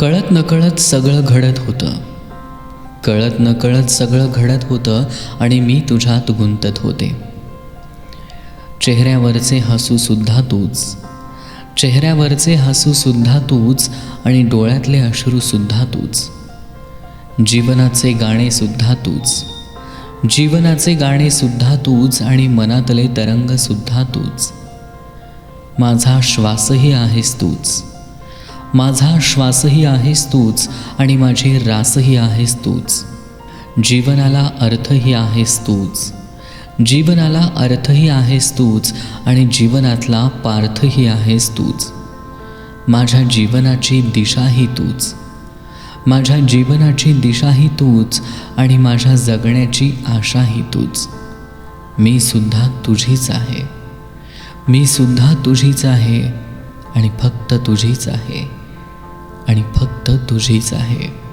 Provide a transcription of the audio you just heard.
कळत नकळत सगळं घडत होतं. कळत नकळत सगळं घडत होतं आणि मी तुझ्यात गुंतत होते. चेहऱ्यावरचे हसूसुद्धा तूच. चेहऱ्यावरचे हसूसुद्धा तूच आणि डोळ्यातले अश्रूसुद्धा तूच. जीवनाचे गाणेसुद्धा तूच. जीवनाचे गाणेसुद्धा तूच आणि मनातले तरंगसुद्धा तूच. माझा श्वासही आहेस तूच. माझा श्वासही आहेस तूच आणि माझी रासही आहेस तूच. जीवनाला अर्थही आहेस तूच. जीवनाला अर्थही आहेस तूच आणि जीवनातला पार्थही आहेस तूच. माझ्या जीवनाची दिशाही तूच. माझ्या जीवनाची दिशाही तूच आणि माझ्या जगण्याची आशाही तूच. मी सुद्धा तुझीच आहे. मी सुद्धा तुझीच आहे आणि फक्त तुझीच आहे. तुझीच आहे